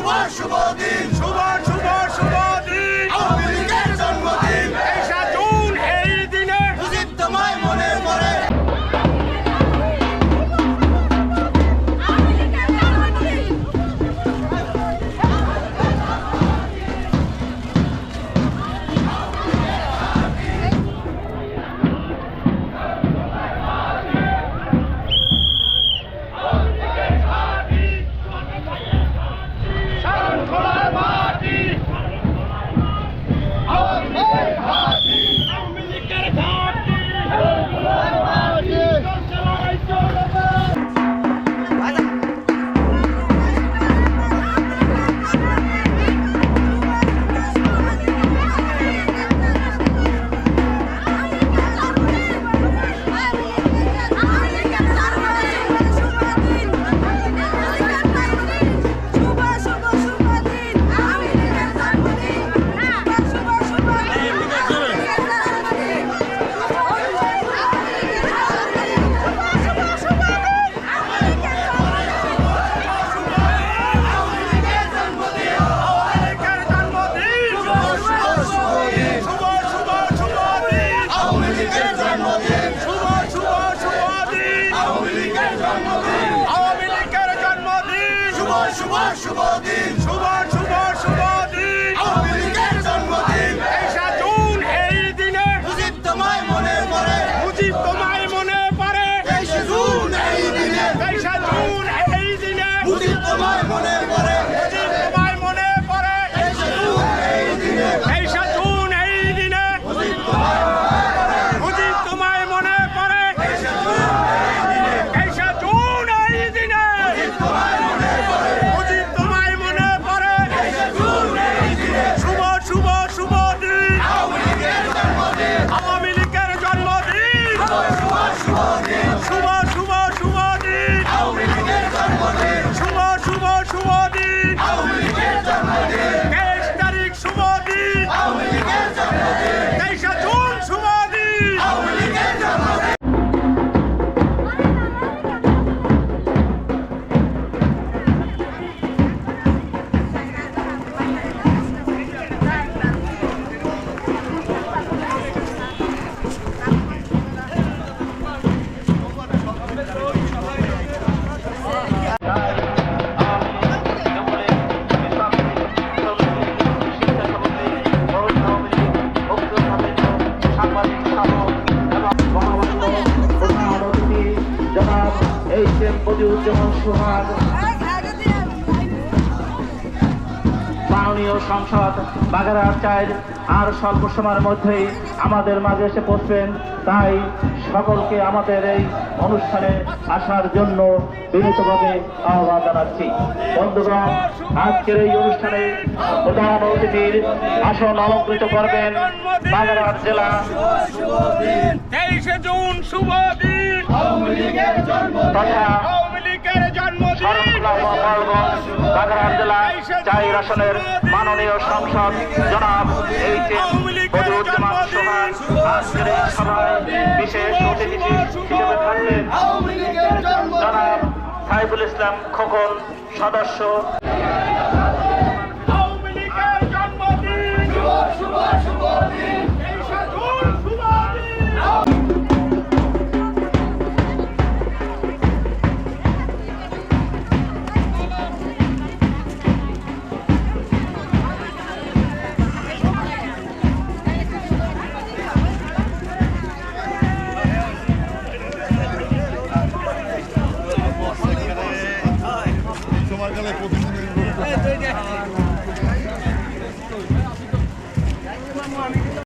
শুভ শুভ দিন শুভ শুভ শুভ দিন শুভ শুভ শুভ দিন আওয়ামী লীগের জন্মদিন। এই জুন এই দিনে মুজিব তোমায় মনে মনে মুজিব মজিউজ্জামান সোহাগ মাননীয় সংসদ বাগেরহাট চাইল আর স্বল্প সময়ের মধ্যেই আমাদের মাঝে এসে পড়বেন তাই সকলকে আমাদের এই অনুষ্ঠানে আসার জন্য বিনীতভাবে আহ্বান জানাচ্ছি। বন্ধুগণ আজকের এই অনুষ্ঠানে প্রধান অতিথির আসন অলঙ্কৃত করবেন বাগেরহাট জেলা তেইশে জুন শুভ তথা বাগেরহাট জেলা চাইর আসনের মাননীয় সংসদ জনাব এইচ এম বদিউজ্জামান সোহান আজকের এই সভায় বিশেষ অতিথি হিসেবে থাকবেন জনাব সাইফুল ইসলাম খোকন সদস্য। le posizioni.